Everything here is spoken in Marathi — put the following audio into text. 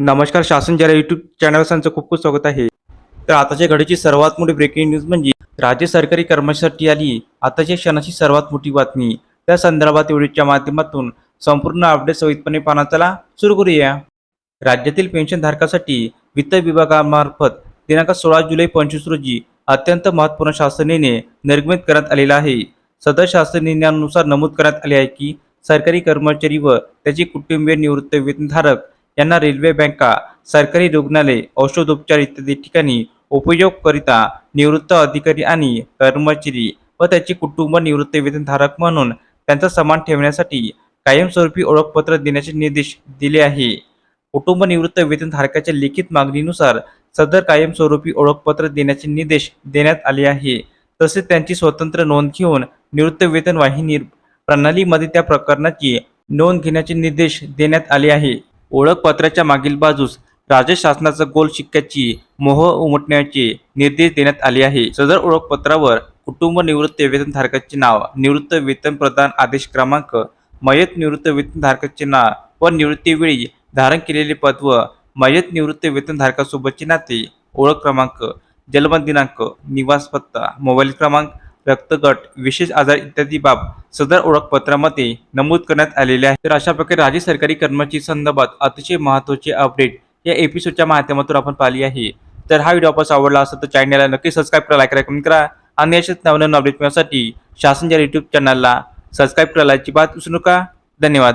नमस्कार शासन जरा युट्यूब चॅनल त्यांचं खूप खूप स्वागत आहे. तर आताच्या घडीची सर्वात मोठी ब्रेकिंग न्यूज म्हणजे राज्य सरकारी कर्मचाऱ्यांसाठी आली आताच्या क्षणाची सर्वात मोठी बातमी. त्या संदर्भात व्हिडिओच्या माध्यमातून संपूर्ण अपडेट सहितपणे पाना चला सुरू करूया. राज्यातील पेन्शनधारकासाठी वित्त विभागामार्फत दिनांक सोळा जुलै पंचवीस रोजी अत्यंत महत्त्वपूर्ण शासन निर्णय निर्गमित करण्यात आलेला आहे. सदर शासन निर्णयानुसार नमूद करण्यात आले आहे की सरकारी कर्मचारी व त्याचे कुटुंबीय निवृत्त वेतनधारक यांना रेल्वे बँका सरकारी रुग्णालय औषधोपचार इत्यादी ठिकाणी उपयोगकरिता निवृत्त अधिकारी आणि कर्मचारी व त्याचे कुटुंब निवृत्त वेतनधारक म्हणून त्यांचा समान ठेवण्यासाठी कायमस्वरूपी ओळखपत्र देण्याचे निर्देश दिले आहे. कुटुंब निवृत्त वेतनधारकाच्या लिखित मागणीनुसार सदर कायमस्वरूपी ओळखपत्र देण्याचे निर्देश देण्यात आले आहे. तसेच त्यांची स्वतंत्र नोंद घेऊन निवृत्त वेतन वाहिनी प्रणालीमध्ये त्या प्रकरणाची नोंद घेण्याचे निर्देश देण्यात आले आहे. ओळखपत्राच्या मागील बाजूस राज्य शासनाचा गोल शिक्क्याची मोह उमटण्याचे निर्देश देण्यात आले आहे. सदर ओळखपत्रावर कुटुंब निवृत्त वेतनधारकाचे नाव निवृत्त वेतन प्रदान आदेश क्रमांक मयत निवृत्त वेतनधारकाचे नाव व निवृत्तीवेळी धारण केलेले पद व मयत निवृत्त वेतनधारकासोबतचे नाते ओळख क्रमांक जन्म दिनांक निवास पत्ता मोबाईल क्रमांक रक्तगट विशेष आजार इत्यादी बाब सदर ओळखपत्रामध्ये नमूद करण्यात आलेले आहे तर अशा प्रकारे राज्य सरकारी कर्मचारी संदर्भात अतिशय महत्त्वाचे अपडेट या एपिसोडच्या माध्यमातून आपण पाहिली आहे. तर हा व्हिडिओ आपण आवडला असेल तर चॅनलला नक्की सबस्क्राईब करा लाईक करा कमेंट करा आणि अशाच नवनवीन अपडेट मिळण्यासाठी शासनच्या यूट्यूब चॅनलला सबस्क्राईब करायची बात विसरू नका. धन्यवाद.